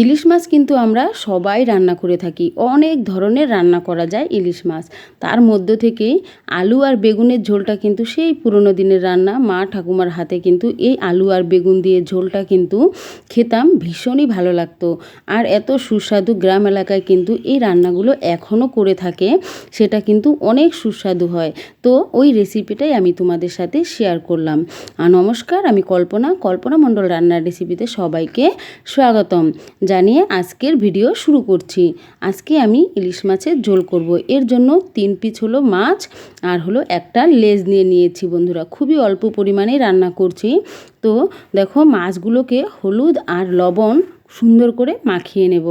ইলিশ মাছ কিন্তু আমরা সবাই রান্না করে থাকি। অনেক ধরনের রান্না করা যায় ইলিশ মাছ। তার মধ্য থেকেই আলু আর বেগুনের ঝোলটা কিন্তু সেই পুরনো দিনের রান্না। মা ঠাকুমার হাতে কিন্তু এই আলু আর বেগুন দিয়ে ঝোলটা কিন্তু খেতাম, ভীষণই ভালো লাগতো। আর এত সুস্বাদু গ্রাম এলাকায় কিন্তু এই রান্নাগুলো এখনও করে থাকে, সেটা কিন্তু অনেক সুস্বাদু হয়। তো ওই রেসিপিটাই আমি তোমাদের সাথে শেয়ার করলাম। আর নমস্কার, আমি কল্পনা। কল্পনা মণ্ডল রান্নার রেসিপিতে সবাইকে স্বাগতম। জানিয়ে আজকের ভিডিও শুরু করছি। আজকে আমি ইলিশ মাছের ঝোল করব। এর জন্য তিন পিস হলো মাছ আর হলো একটা লেজ নিয়ে নিয়েছি বন্ধুরা। খুবই অল্প পরিমাণে রান্না করছি। তো দেখো মাছগুলোকে হলুদ আর লবণ সুন্দর করে মাখিয়ে নেব।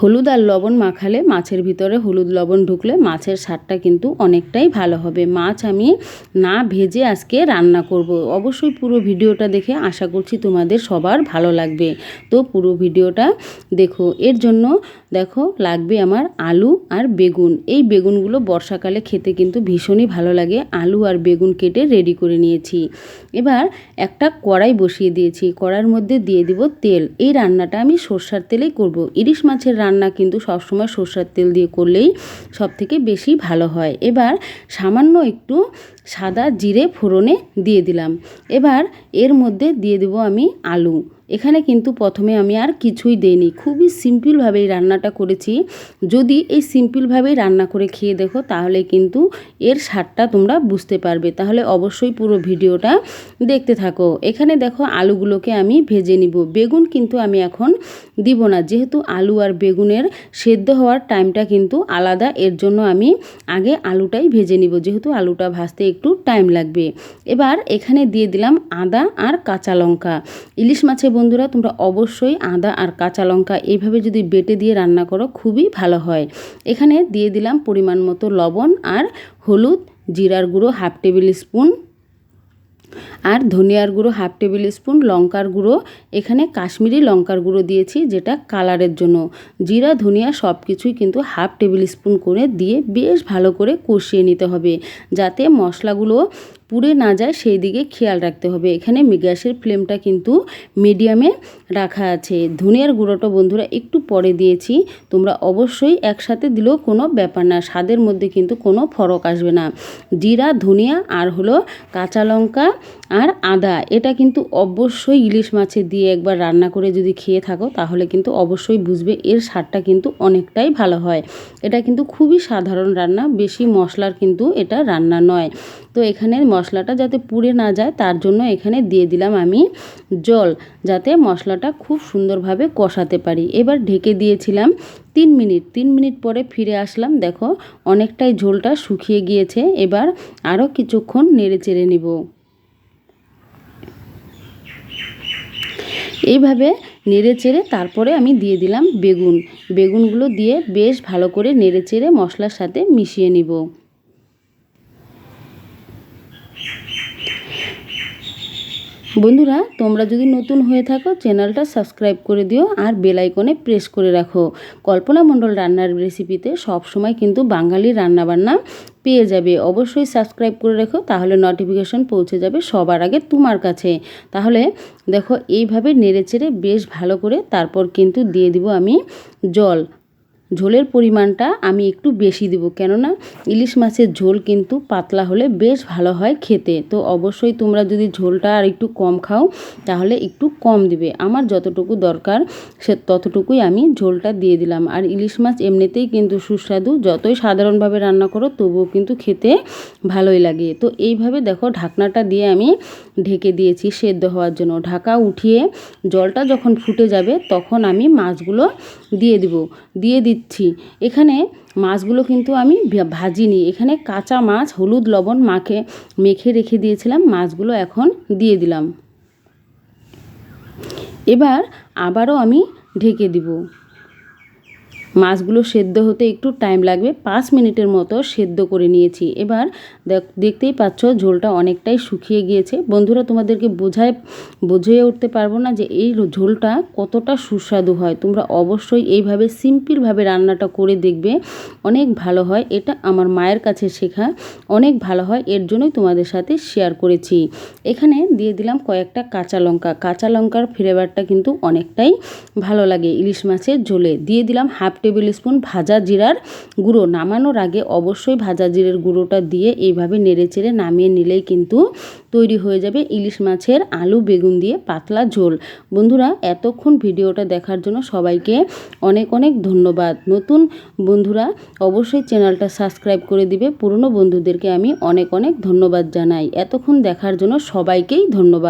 হলুদ আর লবণ মাখালে মাছের ভিতরে হলুদ লবণ ঢুকলে মাছের স্বাদটা কিন্তু অনেকটাই ভালো হবে। মাছ আমি না ভেজে আজকে রান্না করব। অবশ্যই পুরো ভিডিওটা দেখে আশা করছি তোমাদের সবার ভালো লাগবে। তো পুরো ভিডিওটা দেখো। এর জন্য দেখো, লাগবে আমার আলু আর বেগুন। এই বেগুনগুলো বর্ষাকালে খেতে কিন্তু ভীষণই ভালো লাগে। আলু আর বেগুন কেটে রেডি করে নিয়েছি। এবার একটা কড়াই বসিয়ে দিয়েছি। কড়ার মধ্যে দিয়ে দিব তেল। এই রান্নাটা আমি সর্ষার তেলেই করব। ইলিশ মাছের রান্না কিন্তু সবসময় সর্ষার তেল দিয়ে করলেই সব থেকে বেশি ভালো হয়। এবার সামান্য একটু সাদা জিরে ফোড়নে দিয়ে দিলাম। এবার এর মধ্যে দিয়ে দেবো আমি আলু। এখানে কিন্তু প্রথমে আমি আর কিছুই দেইনি। খুবই সিম্পলভাবে এই রান্নাটা করেছি। যদি এই সিম্পলভাবেই রান্না করে খেয়ে দেখো, তাহলে কিন্তু এর স্বাদটা তোমরা বুঝতে পারবে। তাহলে অবশ্যই পুরো ভিডিওটা দেখতে থাকো। এখানে দেখো আলুগুলোকে আমি ভেজে নিব। বেগুন কিন্তু আমি এখন দিব না। যেহেতু আলু আর বেগুনের সেদ্ধ হওয়ার টাইমটা কিন্তু আলাদা, এর জন্য আমি আগে আলুটাই ভেজে নিব। যেহেতু আলুটা ভাজতে একটু টাইম লাগবে। এবার এখানে দিয়ে দিলাম আদা আর কাঁচা লঙ্কা। ইলিশ মাছে বন্ধুরা, তোমরা অবশ্যই আদা আর কাঁচা লঙ্কা এইভাবে যদি বেটে দিয়ে রান্না করো, খুবই ভালো হয়। এখানে দিয়ে দিলাম পরিমাণ মতো লবণ আর হলুদ, জিরার গুঁড়ো হাফ টেবিল স্পুন আর ধনিয়ার গুঁড়ো হাফ টেবিল স্পুন, লঙ্কার গুঁড়ো। এখানে কাশ্মীরি লঙ্কার গুঁড়ো দিয়েছি, যেটা কালারের জন্য। জিরা, ধনিয়া সব কিছুই কিন্তু হাফ টেবিল স্পুন করে দিয়ে বেশ ভালো করে কষিয়ে নিতে হবে, যাতে মশলাগুলো পুড়ে না যায় সেই দিকে খেয়াল রাখতে হবে। এখানে গ্যাসের ফ্লেমটা কিন্তু মিডিয়ামে রাখা আছে। ধনিয়ার গুঁড়োটা বন্ধুরা একটু পরে দিয়েছি। তোমরা অবশ্যই একসাথে দিলেও কোনো ব্যাপার না, স্বাদের মধ্যে কিন্তু কোনো ফরক আসবে না। জিরা, ধনিয়া আর হলো কাঁচা লঙ্কা আর আদা, এটা কিন্তু অবশ্যই ইলিশ মাছে দিয়ে একবার রান্না করে যদি খেয়ে থাকো, তাহলে কিন্তু অবশ্যই বুঝবে এর স্বাদটা কিন্তু অনেকটাই ভালো হয়। এটা কিন্তু খুবই সাধারণ রান্না, বেশি মশলার কিন্তু এটা রান্না নয়। তো এখানে মশলাটা যাতে পুড়ে না যায়, তার জন্য এখানে দিয়ে দিলাম আমি জল, যাতে মশলাটা খুব সুন্দরভাবে কষাতে পারি। এবার ঢেকে দিয়েছিলাম তিন মিনিট তিন মিনিট পরে ফিরে আসলাম, দেখো অনেকটাই ঝোলটা শুকিয়ে গিয়েছে, এবার আরও কিছুক্ষণ নেড়ে চেড়ে নিব। এইভাবে নেড়ে চেড়ে তারপরে আমি দিয়ে দিলাম বেগুন। বেগুনগুলো দিয়ে বেশ ভালো করে নেড়ে চেড়ে মশলার সাথে মিশিয়ে নিব। বন্ধুরা, তোমরা যদি নতুন হয়ে থাকো, চ্যানেলটা সাবস্ক্রাইব করে দিও আর বেল আইকনে প্রেস করে রাখো। কল্পনা মণ্ডল রান্নার রেসিপিতে সব সময় কিন্তু বাঙালির রান্নাবান্না পেয়ে যাবে। অবশ্যই সাবস্ক্রাইব করে রেখো, তাহলে নোটিফিকেশন পৌঁছে যাবে সবার আগে তোমার কাছে। তাহলে দেখো, এইভাবে নেড়ে চেড়ে বেশ ভালো করে তারপর কিন্তু দিয়ে দিব আমি জল। ঝোলের পরিমাণটা আমি একটু বেশি দেব। কেননা ইলিশ মাছের ঝোল কিন্তু পাতলা হলে বেশ ভালো হয় খেতে। তো অবশ্যই তোমরা যদি ঝোলটা আর একটু কম খাও, তাহলে একটু কম দিবে। আমার যতটুকু দরকার, সে ততটুকুই আমি ঝোলটা দিয়ে দিলাম। আর ইলিশ মাছ এমনিতেই কিন্তু সুস্বাদু। যতই সাধারণভাবে রান্না করো, তবুও কিন্তু খেতে ভালোই লাগে। তো এইভাবে দেখো ঢাকনাটা দিয়ে আমি ঢেকে দিয়েছি সেদ্ধ হওয়ার জন্য। ঢাকা উঠিয়ে জলটা যখন ফুটে যাবে, তখন আমি মাছগুলো দিয়ে দিব। দিয়ে দিচ্ছি এখানে মাছগুলো কিন্তু আমি ভাজিনি। এখানে কাঁচা মাছ, হলুদ লবণ মাখে, মেখে রেখে দিয়েছিলাম। মাছগুলো এখন দিয়ে দিলাম। এবার আবারও আমি ঢেকে দিব। মাছগুলো সেদ্ধ হতে একটু টাইম লাগবে। পাঁচ মিনিটের মতো সেদ্ধ করে নিয়েছি। এবার দেখ- দেখতেই পাচ্ছ ঝোলটা অনেকটাই শুকিয়ে গিয়েছে। বন্ধুরা, তোমাদেরকে বোঝায়, বুঝিয়ে উঠতে পারব না যে এই ঝোলটা কতটা সুস্বাদু হয়। তোমরা অবশ্যই এইভাবে সিম্পলভাবে রান্নাটা করে দেখবে। অনেক ভালো হয়। এটা আমার মায়ের কাছে শেখা। অনেক ভালো হয়। এর জন্যই তোমাদের সাথে শেয়ার করেছি। এখানে দিয়ে দিলাম কয়েকটা কাঁচা লঙ্কা। কাঁচা লঙ্কার ফ্লেভারটা কিন্তু অনেকটাই ভালো লাগে ইলিশ মাছের ঝোলে। দিয়ে দিলাম হাফ টেবিল স্পুন ভাজা জিরার গুঁড়ো। নামানোর আগে অবশ্যই ভাজা জিরের গুঁড়োটা দিয়ে এইভাবে নেড়েচেড়ে নামিয়ে নিলেই কিন্তু তৈরি হয়ে যাবে ইলিশ মাছের আলু বেগুন দিয়ে পাতলা ঝোল। বন্ধুরা, এতক্ষণ ভিডিওটা দেখার জন্য সবাইকে অনেক অনেক ধন্যবাদ। নতুন বন্ধুরা, অবশ্যই চ্যানেলটা সাবস্ক্রাইব করে দিবে। পুরনো বন্ধুদেরকে আমি অনেক অনেক ধন্যবাদ জানাই। এতক্ষণ দেখার জন্য সবাইকেই ধন্যবাদ।